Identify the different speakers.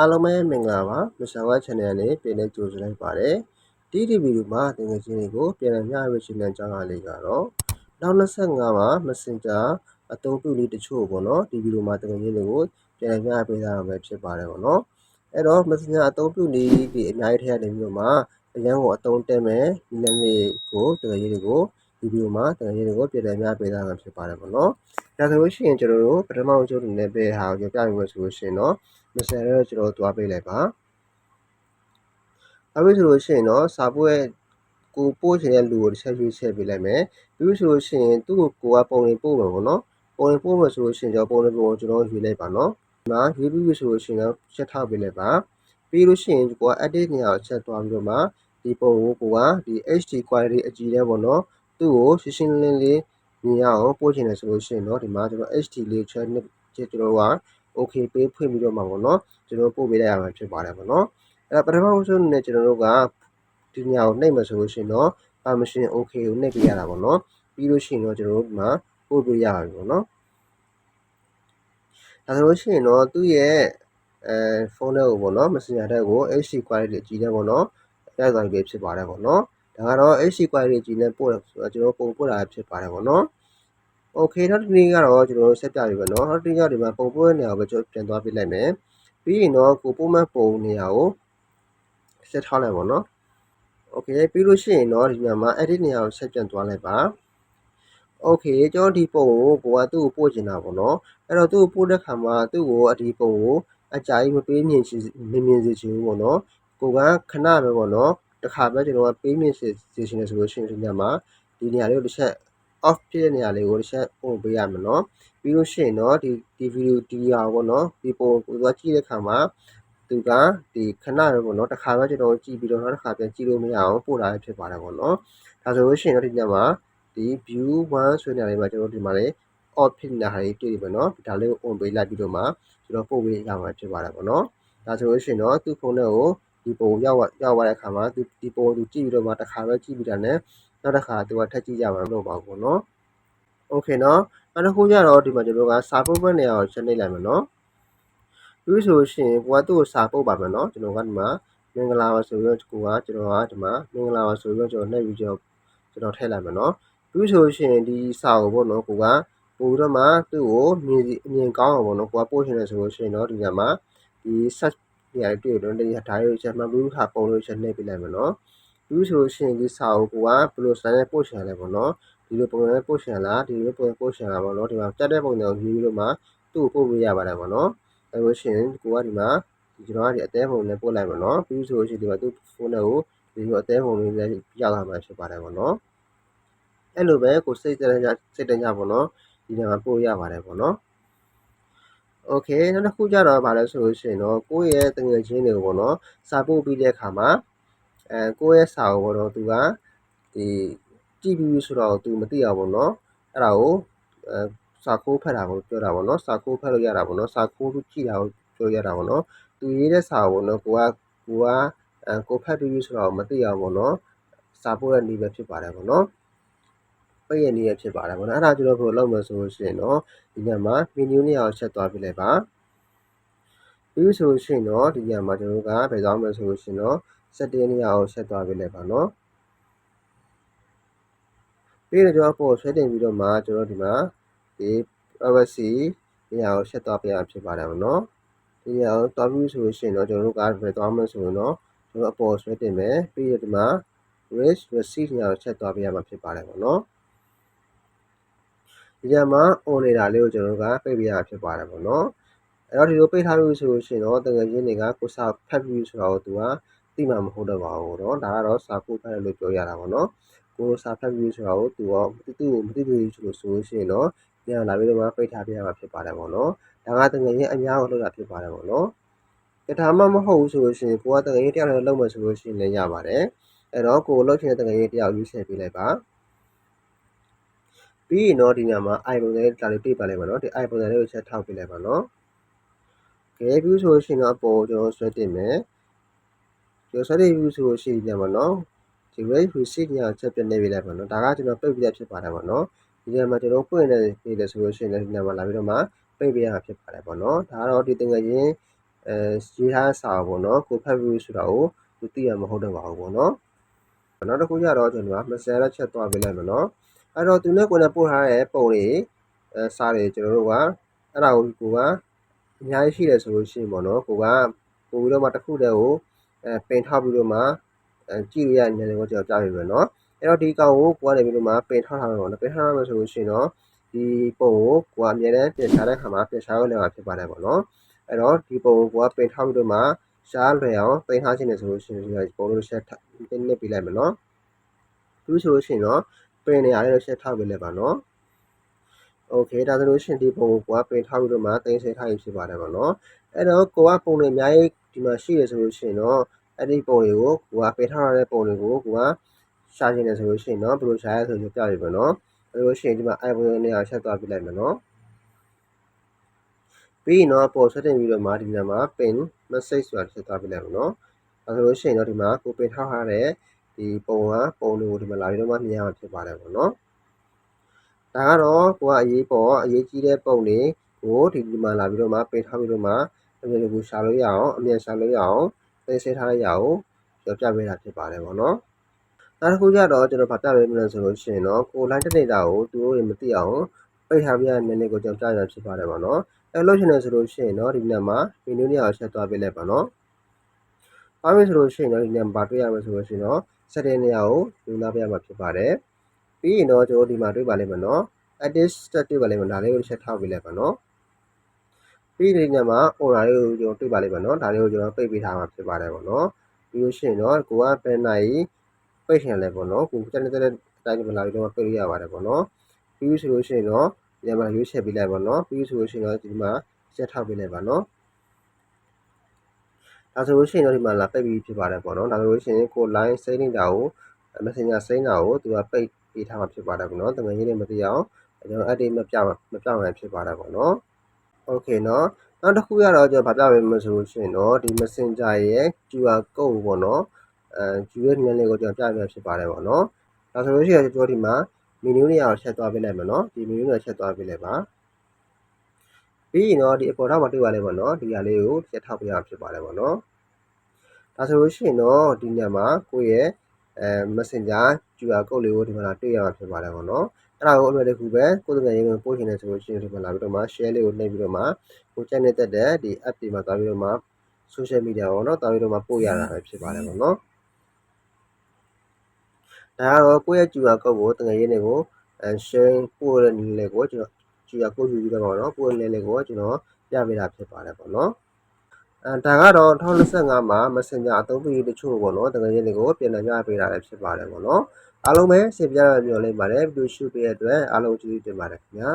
Speaker 1: အားလုံးပဲမင်္ဂလာပါမရှာဝါ channel နဲ့ပြန်လည်ကြိုဆိုလိုက်ပါတယ်ဒီဒီဗီဒီယိုမှာတကယ်ချင်းတွေကိုပြန်လည်မျှဝေရှင်တဲ့ကြောင်းအလေးကတော့နောက်25မှာ Messenger အသုံးပြုနည်းတချို့ပေါ့နော်ဒီဗီဒီယိုမှာတကယ်ချင်းတွေကိုပြန်လည်မျှဝေပေးထားမှာဖြစ်ပါတယ်ပေါ့နော်အဲ့တော့ Messenger အသုံးပြုနည်းဒီအများကြီးထည့်နေပြီးတော့မှအရန်ကိုအသုံးတက်မယ်ဒီနေ့လေးကိုတကယ်ချင်းတွေကိုဒီဗီဒီယိုမှာတကယ်ချင်းတွေကိုပြန်လည်မျှပေးထားမှာဖြစ်ပါတယ်ပေါ့နော်ဒါဆိုလို့ရှိရင်ကျွန်တော်တို့ပထမအကျိုးအနေနဲ့ပဲဟာကိုပြပြမယ်ဆိုလို့ရှိရင်တော့ မဆန်တော့ကျွန်တော်သွားပေးလိုက်ပါ။အခုဆိုလို့ရှိရင်တော့စာပို့ရဲ့ကိုပို့ချင်တဲ့လူကိုတစ်ချက်ရွေးချက်ပေးလိုက်မယ်။ပြီးလို့ဆိုလို့ရှိရင်သူ့ကိုကိုကပုံလေးပို့မယ်ပေါ့နော်။ပုံလေးပို့မယ်ဆိုလို့ရှိရင်ကျွန်တော်ပုံလေးပုံကိုကျွန်တော်ရွေးလိုက်ပါနော်။ဒီမှာရွေးပြီးပြီဆိုလို့ရှိရင်တော့ချက်ထောက်ပေးလိုက်ပါ။ပြီးလို့ရှိရင်ကိုက edit နေရာကိုချက်သွားပြီးတော့မှဒီပုံကိုကိုကဒီ HD quality အကြည့်တဲ့ပေါ့နော်။သူ့ကိုရှင်းရှင်းလင်းလင်းမြင်ရအောင်ပို့ချင်တယ်ဆိုလို့ရှိရင်တော့ဒီမှာကျွန်တော် HD လေးချက်ချက်ကျွန်တော်က okay ပေးဖွင့်ပြီးတော့မှာပေါ့နော်ကျွန်တော်ပို့ပေးလိုက်ရမှာဖြစ်ပါတယ်ပေါ့နော်အဲ့တော့ပထမဆုံးအနေနဲ့ကျွန်တော်တို့ကဒီညကိုနှိပ်မှဆိုလို့ရှိရင်တော့ permission okay ကိုနှိပ်ပေးရတာပေါ့နော်ပြီးလို့ရှိရင်တော့ကျွန်တော်တို့ဒီမှာပို့ပေးရပါပြီပေါ့နော်ဒါဆိုလို့ရှိရင်တော့သူ့ရဲ့အဲဖုန်းထဲကိုပေါ့နော် messenger ထဲကို HD quality အကြီးနဲ့ပေါ့နော်ရိုက်သွားပြီဖြစ်ပါတယ်ပေါ့နော်ဒါကတော့ HD quality အကြီးနဲ့ပို့တယ်ဆိုတော့ကျွန်တော်ပုံပို့တာဖြစ်ပါတယ်ပေါ့နော် โอเคနောက်တစ်နေ့ကတော့ကျွန်တော်တို့ဆက်ပြပြီပဲเนาะနောက်တစ်နေ့ကဒီမှာပုံပို့တဲ့နေရာကိုပဲကျွန်တော်ပြန်သွားပြလိုက်မယ်ပြီးရင်တော့ကိုပို့မဲ့ပုံနေရာကိုဆက်ထားလိုက်ပါเนาะโอเคပြီးလို့ရှိရင်တော့ဒီနေရာမှာ edit နေရာကိုဆက်ပြန်သွားလိုက်ပါโอเคကျွန်တော်ဒီပုံကိုကိုကသူ့ကိုပို့ချင်တာပေါ့เนาะအဲ့တော့သူ့ကိုပို့တဲ့ခါမှာသူ့ကိုအဒီပုံကိုအကြာကြီးမပေးမြင်ချင်မြင်မြင်စေချင်ဘူးပေါ့เนาะကိုကခဏပဲပေါ့เนาะတခါပဲကျွန်တော်ကပေးမြင်စေချင်တယ်ဆိုလို့ရှိရင်ဒီညမှာဒီနေရာလေးကိုတစ်ချက် off ဖြစ်တဲ့နေရာလေးကိုတစ်ချက်ပို့ပေးရမယ်နော်ပြီးလို့ရှိရင်တော့ဒီဒီဗီဒီယိုဒီဟာပေါ့နော်ဒီပုံကိုသွားကြည့်တဲ့အခါမှာသူကဒီခဏပဲပေါ့နော်တစ်ခါပဲကျွန်တော်ကြည့်ပြီးတော့နောက်တစ်ခါပြန်ကြည့်လို့မရအောင်ပို့လာဖြစ်ပါတယ်ပေါ့နော်ဒါဆိုလို့ရှိရင်တော့ဒီညမှာဒီ view 1ဆိုတဲ့နေရာလေးမှာကျွန်တော်ဒီမှာလေး off ဖြစ်နေတာလေးတွေ့ပြီပေါ့နော်ဒါလေးကို on ပေးလိုက်ပြီးတော့မှကျွန်တော်ပို့ပေးရမှာဖြစ်ပါတယ်ပေါ့နော်ဒါဆိုလို့ရှိရင်တော့သူ့ဖုန်းထဲကို ဒီပုံရောက်ရောက်သွားတဲ့အခါမှာသူဒီပုံကိုသူကြည့်ပြီးတော့မှတစ်ခါပဲကြည့်ပြီးတာနဲ့နောက်တစ်ခါသူကထပ်ကြည့်ကြမှာမဟုတ်ပါဘူးပေါ့နော်โอเคเนาะနောက်တစ်ခုကျတော့ဒီမှာကျွန်တော်ကစာပုတ်မဲ့နေရာကိုချက်နေလိုက်မယ်เนาะပြီးဆိုရှင်ကိုကသူ့ကိုစာပုတ်ပါမယ်เนาะကျွန်တော်ကဒီမှာမင်္ဂလာပါဆိုပြီးတော့ကိုကကျွန်တော်ကဒီမှာမင်္ဂလာပါဆိုပြီးတော့ကျွန်တော်နှိပ်ပြီးကျွန်တော်ကျွန်တော်ထည့်လိုက်မယ်เนาะပြီးဆိုရှင်ဒီစာကိုပေါ့နော်ကိုကပို့ပြီးတော့မှသူ့ကိုမြင်အမြင်ကောင်းအောင်ပေါ့နော်ကိုကပို့ရှင်တယ်ဆိုလို့ရှိရင်တော့ဒီညမှာဒီ search နေရာတွေ့တော့နေရာဒါရိုက်ချက်မှာ blue ဟာပုံလို့ချက်နှိပ်ပြလိုက်မယ်နော် blue ဆိုလို့ရှိရင်ဒီစာအုပ်ကိုကဘယ်လိုစာနဲ့ပို့ချရလဲပေါ့နော်ဒီလိုပုံစံနဲ့ပို့ချရလားဒီလိုပုံစံပို့ချရလားပေါ့နော်ဒီမှာတက်တဲ့ပုံစံကိုယူပြီးတော့မှသူ့ကိုပို့လို့ရပါတယ်ပေါ့နော်အဲလိုရှိရင်ကိုကဒီမှာကျွန်တော်ကဒီအသေးပုံနဲ့ပို့လိုက်မယ်နော်ပြီးဆိုလို့ရှိရင်ဒီမှာသူ့ဖုန်းနဲ့ကိုဒီလိုအသေးပုံလေးနဲ့ပြောက်လာမှဖြစ်ပါတယ်ပေါ့နော်အဲ့လိုပဲကိုစိတ်တန်းကြစိတ်တန်းကြပေါ့နော်ဒီနေရာမှာပို့ရပါတယ်ပေါ့နော် โอเคနောက်တစ်ခုကြတော့ဗာလဲဆိုလို့ရှိရင်တော့ကိုယ့်ရဲ့တငယ်ချင်းတွေကိုပေါ့နော်စာပို့ပြီးတဲ့အခါမှာအဲကိုယ့်ရဲ့စာကိုပေါ့နော်သူကဒီကြည့်ပြီးဆိုတော့သူမသိအောင်ပေါ့နော်အဲ့ဒါကိုအဲစာခိုးဖတ်တာကိုပြောတာပေါ့နော်စာခိုးဖတ်လို့ရတာပေါ့နော်စာခိုးကြည့်တာကိုပြောရတာပေါ့နော်သူရေးတဲ့စာကိုပေါ့နော်ကိုကကိုကအဲကိုဖတ်ပြီးဆိုတော့မသိအောင်ပေါ့နော်စာပို့တဲ့နည်းပဲဖြစ်ပါတယ်ပေါ့နော် ပိတ်ရနည်းရဖြစ်ပါတယ်ပေါ့နော်အဲ့ဒါကျွန်တော်ဘယ်လိုလုပ်မလဲဆိုလို့ရှိရင်တော့ဒီညမှာ menu နေရာကိုချက်သွားပြလိုက်ပါပြီးဆိုလို့ရှိရင်တော့ဒီညမှာကျွန်တော်ကဘယ်သွားမလဲဆိုလို့ရှိရင်တော့ setting နေရာကိုဆက်သွားပြလိုက်ပါနော်ပြီးတော့ကျွန်တော်ပေါ်ဆွဲတင်ပြီးတော့မှကျွန်တော်ဒီမှာဒီ privacy နေရာကိုဆက်သွားပြရဖြစ်ပါတယ်ပေါ့နော်ဒီနေရာကိုသွားပြီးဆိုလို့ရှိရင်တော့ကျွန်တော်တို့ကဘယ်သွားမလဲဆိုရင်တော့ကျွန်တော်အပေါ်ဆွဲတင်မယ်ပြီးတော့ဒီမှာ raise receipt နေရာကိုဆက်သွားပြရမှာဖြစ်ပါတယ်ပေါ့နော် ဒီထဲမှာ on နေတာလေးကိုကျွန်တော်တို့ကပိတ်ပြရဖြစ်ပါတယ်ပေါ့နော်အဲ့တော့ဒီလိုပိတ်ထားပြီဆိုလို့ရှိရင်တော့တကယ်ချင်းတွေကကိုစာဖတ်ပြီဆိုတာကိုသူကသိမှာမဟုတ်တော့ပါဘူးတော့ဒါကတော့စာကိုဖတ်တယ်လို့ပြောရတာပေါ့နော်ကိုစာဖတ်ပြီဆိုတာကိုသူကမသိသူ့ကိုမသိသူဆိုလို့ဆိုလို့ရှိရင်တော့ပြန်လာပြီးတော့ပိတ်ထားပြရမှာဖြစ်ပါတယ်ပေါ့နော်ဒါကတကယ်ချင်းအများကိုလောက်တာဖြစ်ပါတယ်ပေါ့နော်တခါမှမဟုတ်ဘူးဆိုလို့ရှိရင်ကိုကတကယ်ချင်းတယောက်လည်းလောက်မယ်ဆိုလို့ရှိရင်လည်းရပါတယ်အဲ့တော့ကိုလောက်ချင်တဲ့တကယ်ချင်းတယောက်ယူဆယ်ပေးလိုက်ပါ ပြီးရင်တော့ဒီညမှာ i ပုံစံလေးတာလေးတွေ့ပါလိုက်ပါတော့ဒီ i ပုံစံလေးကိုချက်ထောက်ပေးလိုက်ပါနော်ကဲပြီးဆိုရှင်တော့ပေါ်ကျွန်တော်ဆွဲတင်မယ်ကျွန်တော်ဆွဲတင်ပြီးဆိုရှင်ညမှာနော်ဒီ rate receipt ညာချက်ပြနေပြီလိုက်ပါနော်ဒါကကျွန်တော်ပိတ်ပြီးဖြစ်ပါတယ်ပေါ့နော်ဒီညမှာကျွန်တော်ပွင့်နေနေတယ်ဆိုလို့ရှိရင်လည်းဒီညမှာလာပြီးတော့မှပိတ်ပေးရမှာဖြစ်ပါတယ်ပေါ့နော်ဒါကတော့ဒီတငယ်ချင်းအဲရေးထားစာပေါ့နော်ကိုဖတ်ပြီးဆိုတာကိုသူသိရမှာမဟုတ်တော့ပါဘူးပေါ့နော်နောက်တစ်ခုကျတော့ကျွန်တော်က message ချက်သွားပေးလိုက်မယ်နော် အဲ့တော့သူနဲ့ကိုယ်နဲ့ပို့ထားတဲ့ပုံတွေအဲစာတွေကျွန်တော်တို့ကအဲ့ဒါကိုကိုကအများကြီးရှိတယ်ဆိုလို့ရှိရင်ပေါ့နော်ကိုကပို့ပြီးတော့မှတစ်ခုတည်းကိုအဲပင်ထောက်ပြီးတော့မှအဲကြည့်ရတဲ့နေရာကိုကျွန်တော်ကြားပြမယ်နော်အဲ့တော့ဒီကောင်ကိုကိုကနေပြီးတော့မှပင်ထောက်ထားမှာပေါ့နော်ပင်ထောက်ထားမှာဆိုလို့ရှိရင်တော့ဒီပုံကိုကိုကအမြဲတမ်းပြင်ချတဲ့ခါမှာပြင်ချလို့လည်းမှာဖြစ်ပါတယ်ပေါ့နော်အဲ့တော့ဒီပုံကိုကိုကပင်ထောက်ပြီးတော့မှရှားလွယ်အောင်တင်ထားခြင်းနဲ့ဆိုလို့ရှိရင်ဒီပုံလို့ဆက်တင်နစ်ပေးလိုက်မယ်နော်ပြီးဆိုလို့ရှိရင်တော့ ပင်နေရာလေးလို့ဆက်ထောက်ပေးလိုက်ပါနော်โอเคဒါဆိုလို့ရှိရင်ဒီပုံကိုကိုကပင်ထောက်ပြီးတော့မှတင်ဆက်ထားရဖြစ်ပါတယ်ပေါ့နော်အဲ့တော့ကိုကပုံတွေအများကြီးဒီမှာရှိရဆိုလို့ရှိရင်တော့အဲ့ဒီပုံတွေကိုကိုကပင်ထောက်ရတဲ့ပုံတွေကိုကိုကရှာခြင်းနဲ့ဆိုလို့ရှိရင်တော့ဘယ်လိုရှာရဆိုလို့ပြပြပါနော်အဲ့လိုရှိရင်ဒီမှာ iPhone နေရာဆက်သွားပြလိုက်မယ်နော်ပြီးရင်တော့ပေါ်ဆက်တင်ပြီးတော့မှဒီနေရာမှာ pin message ဆိုတာဆက်သွားပြလိုက်မယ်နော်အဲဆိုလို့ရှိရင်တော့ဒီမှာကိုပင်ထောက်ထားတဲ့ ဒီပုံကပုံတွေကိုဒီမှာလာပြီးတော့မှမြင်ရမှာဖြစ်ပါတယ်ပေါ့နော်ဒါကတော့ကိုကအရေးပေါ်အရေးကြီးတဲ့ပုံတွေကိုဒီဒီမှာလာပြီးတော့မှပင်ထောက်ပြီးတော့မှအမြင်ကိုရှာလို့ရအောင်အမြင်ရှာလို့ရအောင်သိစေထားရအောင်ပြောပြပေးတာဖြစ်ပါတယ်ပေါ့နော်နောက်တစ်ခုကျတော့ကျွန်တော်ဗာပြပေးမလို့ဆိုလို့ရှိရင်တော့ကို line တက်နေတာကိုသူတို့တွေမသိအောင်ပိတ်ထားပြရတဲ့နည်းနည်းကိုကျွန်တော်ပြရဖြစ်ပါတယ်ပေါ့နော်အဲလို့ရှိနေဆိုလို့ရှိရင်တော့ဒီနေ့မှာဗီဒီယိုလေးအောင်ဆက်သွားပေးလိုက်ပါနော်။ ပါပြီဆိုလို့ရှိရင်တော့ဒီနေ့မှာတွေ့ရမယ်ဆိုလို့ရှိရင်တော့ setting နေရာကိုယူလာပြရမှာဖြစ်ပါတယ်။ပြီးရင်တော့ကျွန်တော်ဒီမှာတွေ့ပါလိမ့်မယ်နော်။ edit stat တွေ့ပါလိမ့်မယ်ဒါလေးကိုဆက်ထောက်ပေးလိုက်ပါနော်။ပြီးဒီနေ့မှာ order လေးကိုကျွန်တော်တွေ့ပါလိမ့်မယ်နော်။ဒါလေးကိုကျွန်တော်ပိတ်ပေးထားမှာဖြစ်ပါတယ်ပေါ့နော်။ပြီးလို့ရှိရင်တော့ကိုကဘယ်နိုင်ပိတ်ရှင်လဲပေါ့နော်။ကိုတက်တက်တဲ့အတိုင်းမှာလာပြီးတော့ပိတ်လို့ရပါတယ်ပေါ့နော်။ပြီးဆိုလို့ရှိရင်တော့ဒီမှာရွေးချယ်ပေးလိုက်ပါနော်ပြီးဆိုလို့ရှိရင်တော့ဒီမှာဆက်ထောက်ပေးလိုက်ပါနော် ဒါဆိုလို့ရှိရင်တော့ဒီမှာလာပိတ်ပြီးဖြစ်ပါတယ်ပေါ့နော်ဒါဆိုလို့ရှိရင်ကို line စိမ့်နေတာကို messenger စိမ့်တာကိုသူကပိတ်ပေးထားမှာဖြစ်ပါတယ်ပေါ့နော်တမန်ကြီးလည်းမသိအောင်ကျွန်တော် update မပြမပြနိုင်ဖြစ်ပါတယ်ပေါ့နော် okay เนาะနောက်တစ်ခုရတော့ကျွန်တော်ဗာပြပေးမယ်ဆိုလို့ရှိရင်တော့ဒီ messenger ရဲ့ QR code ပေါ့နော်အဲ QR နည်းလေးကိုကျွန်တော်ပြပြဖြစ်ပါတယ်ပေါ့နော်ဒါဆိုလို့ရှိရင်ကျွန်တော်ဒီမှာ menu နေရာကိုဆက်သွားပေးလိုက်မယ်နော်ဒီ menu နေရာဆက်သွားပေးလိုက်ပါ ပြီးရင်တော့ဒီအပေါ်ထောက်မှာတွေ့ပါလိမ့်မယ်နော်ဒီဟာလေးကိုဆက်ထောက်ပေးရဖြစ်ပါတယ်ပေါ့နော်ဒါဆိုလို့ရှိရင်တော့ဒီညမှာကိုယ့်ရဲ့အဲ messenger QR code လေးကိုဒီမှာလာတွေ့ရမှာဖြစ်ပါတယ်ပေါ့နော်အဲ့ဒါကိုအလွယ်တကူပဲကိုယ်တကယ်ရေးကိုပို့ချင်တယ်ဆိုလို့ရှိရင်ဒီမှာလာပြီးတော့မှ share လေးကိုနှိပ်ပြီးတော့မှကိုကျန်နေတတ်တဲ့ဒီ app တွေမှာသွားပြီးတော့မှ social media ပေါ့နော်သွားပြီးတော့မှပို့ရတာပဲဖြစ်ပါတယ်ပေါ့နော်ဒါကတော့ကိုယ့်ရဲ့ QR code ကိုတကယ်ရေးနေကိုအဲ share ပို့တဲ့နည်းလေးကိုကျွန်တော် QR code ယူပြီးတော့ပေါ့နော်ပို့တဲ့နည်းလေးကိုကျွန်တော်ပြပေးတာဖြစ်ပါတယ်ပေါ့နော်အဲဒါကတော့2025မှာ Messenger အသုံးပြုရေးတချို့ပေါ့နော်တကယ်ရေးတွေကိုပြန်လည်ပြပေးတာလည်းဖြစ်ပါတယ်ပေါ့နော်အားလုံးပဲစေပြရပြောလိမ့်ပါတယ်ဗီဒီယိုရှုပေးတဲ့အတွက်အားလုံးကျေးဇူးတင်ပါတယ်ခင်ဗျာ